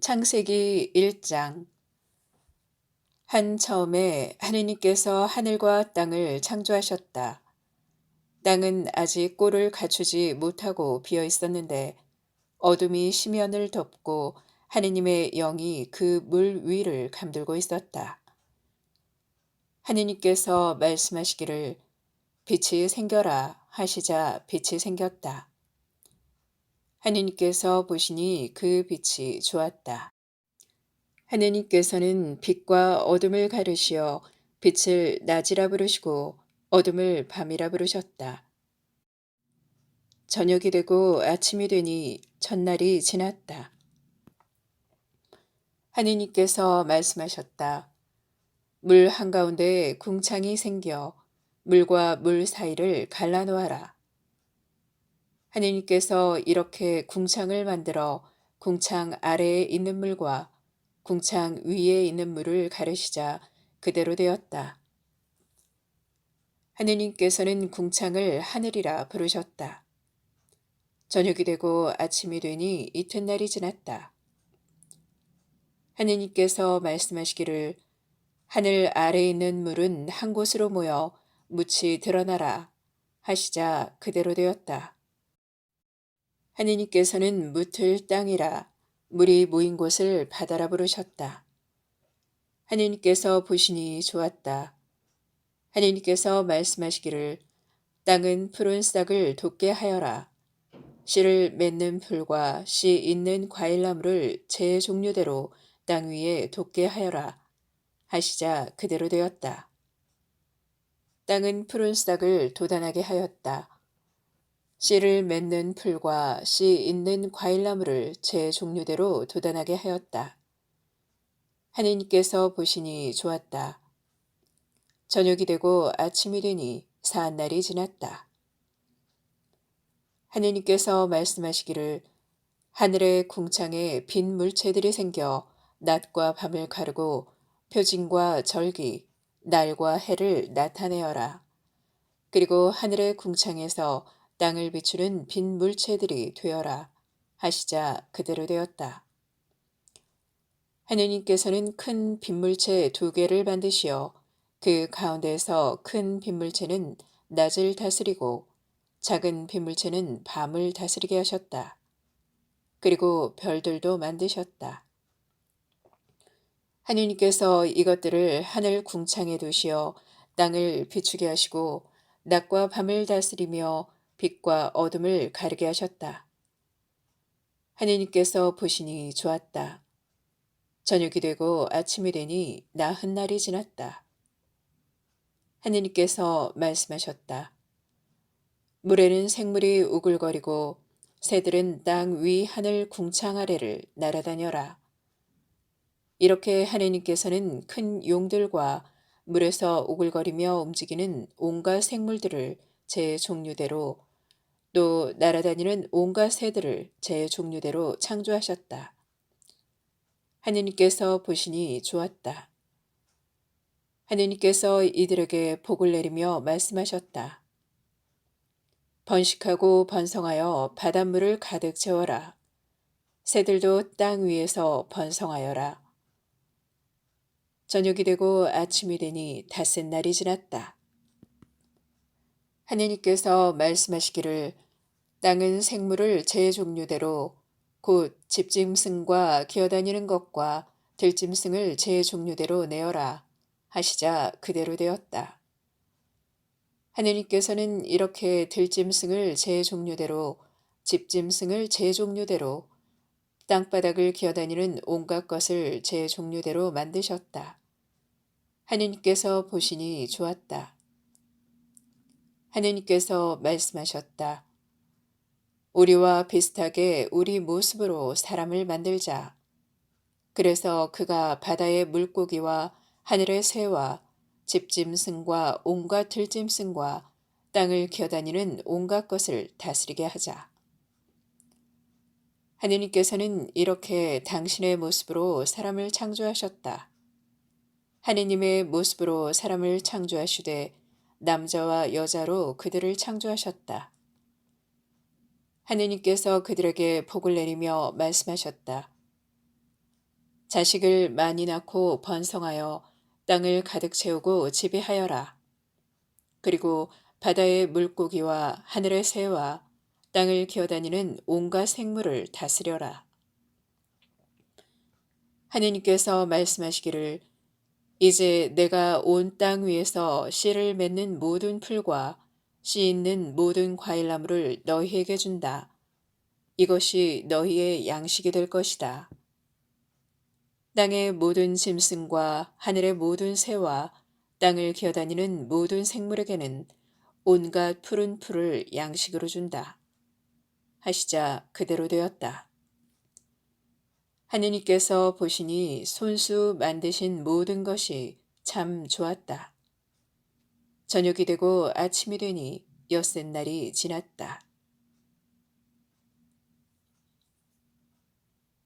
창세기 1장 한 처음에 하느님께서 하늘과 땅을 창조하셨다. 땅은 아직 꼴을 갖추지 못하고 비어 있었는데 어둠이 심연을 덮고 하느님의 영이 그 물 위를 감돌고 있었다. 하느님께서 말씀하시기를 빛이 생겨라 하시자 빛이 생겼다. 하느님께서 보시니 그 빛이 좋았다. 하느님께서는 빛과 어둠을 가르시어 빛을 낮이라 부르시고 어둠을 밤이라 부르셨다. 저녁이 되고 아침이 되니 첫날이 지났다. 하느님께서 말씀하셨다. 물 한가운데 궁창이 생겨 물과 물 사이를 갈라놓아라. 하느님께서 이렇게 궁창을 만들어 궁창 아래에 있는 물과 궁창 위에 있는 물을 가르시자 그대로 되었다. 하느님께서는 궁창을 하늘이라 부르셨다. 저녁이 되고 아침이 되니 이튿날이 지났다. 하느님께서 말씀하시기를 하늘 아래에 있는 물은 한 곳으로 모여 묻이 드러나라 하시자 그대로 되었다. 하느님께서는 묻을 땅이라 물이 모인 곳을 바다라 부르셨다. 하느님께서 보시니 좋았다. 하느님께서 말씀하시기를 땅은 푸른 싹을 돋게 하여라. 씨를 맺는 풀과 씨 있는 과일나무를 제 종류대로 땅 위에 돋게 하여라. 하시자 그대로 되었다. 땅은 푸른 싹을 돋아나게 하였다. 씨를 맺는 풀과 씨 있는 과일나무를 제 종류대로 돋아나게 하였다. 하느님께서 보시니 좋았다. 저녁이 되고 아침이 되니 사한날이 지났다. 하느님께서 말씀하시기를 하늘의 궁창에 빈 물체들이 생겨 낮과 밤을 가르고 표징과 절기, 날과 해를 나타내어라. 그리고 하늘의 궁창에서 땅을 비추는 빈 물체들이 되어라 하시자 그대로 되었다. 하느님께서는 큰 빈물체 두 개를 만드시어 그 가운데에서 큰 빈물체는 낮을 다스리고 작은 빈물체는 밤을 다스리게 하셨다. 그리고 별들도 만드셨다. 하느님께서 이것들을 하늘 궁창에 두시어 땅을 비추게 하시고 낮과 밤을 다스리며 빛과 어둠을 가르게 하셨다. 하느님께서 보시니 좋았다. 저녁이 되고 아침이 되니 나흔 날이 지났다. 하느님께서 말씀하셨다. 물에는 생물이 우글거리고 새들은 땅 위 하늘 궁창 아래를 날아다녀라. 이렇게 하느님께서는 큰 용들과 물에서 우글거리며 움직이는 온갖 생물들을 제 종류대로 또 날아다니는 온갖 새들을 제 종류대로 창조하셨다. 하느님께서 보시니 좋았다. 하느님께서 이들에게 복을 내리며 말씀하셨다. 번식하고 번성하여 바닷물을 가득 채워라. 새들도 땅 위에서 번성하여라. 저녁이 되고 아침이 되니 닷새 날이 지났다. 하느님께서 말씀하시기를 땅은 생물을 제 종류대로 곧 집짐승과 기어다니는 것과 들짐승을 제 종류대로 내어라 하시자 그대로 되었다. 하느님께서는 이렇게 들짐승을 제 종류대로 집짐승을 제 종류대로 땅바닥을 기어다니는 온갖 것을 제 종류대로 만드셨다. 하느님께서 보시니 좋았다. 하느님께서 말씀하셨다. 우리와 비슷하게 우리 모습으로 사람을 만들자. 그래서 그가 바다의 물고기와 하늘의 새와 집짐승과 온갖 들짐승과 땅을 기어다니는 온갖 것을 다스리게 하자. 하느님께서는 이렇게 당신의 모습으로 사람을 창조하셨다. 하느님의 모습으로 사람을 창조하시되 남자와 여자로 그들을 창조하셨다. 하느님께서 그들에게 복을 내리며 말씀하셨다. 자식을 많이 낳고 번성하여 땅을 가득 채우고 지배하여라. 그리고 바다의 물고기와 하늘의 새와 땅을 기어다니는 온갖 생물을 다스려라. 하느님께서 말씀하시기를 이제 내가 온 땅 위에서 씨를 맺는 모든 풀과 씨 있는 모든 과일나무를 너희에게 준다. 이것이 너희의 양식이 될 것이다. 땅의 모든 짐승과 하늘의 모든 새와 땅을 기어다니는 모든 생물에게는 온갖 푸른 풀을 양식으로 준다. 하시자 그대로 되었다. 하느님께서 보시니 손수 만드신 모든 것이 참 좋았다. 저녁이 되고 아침이 되니 엿새 날이 지났다.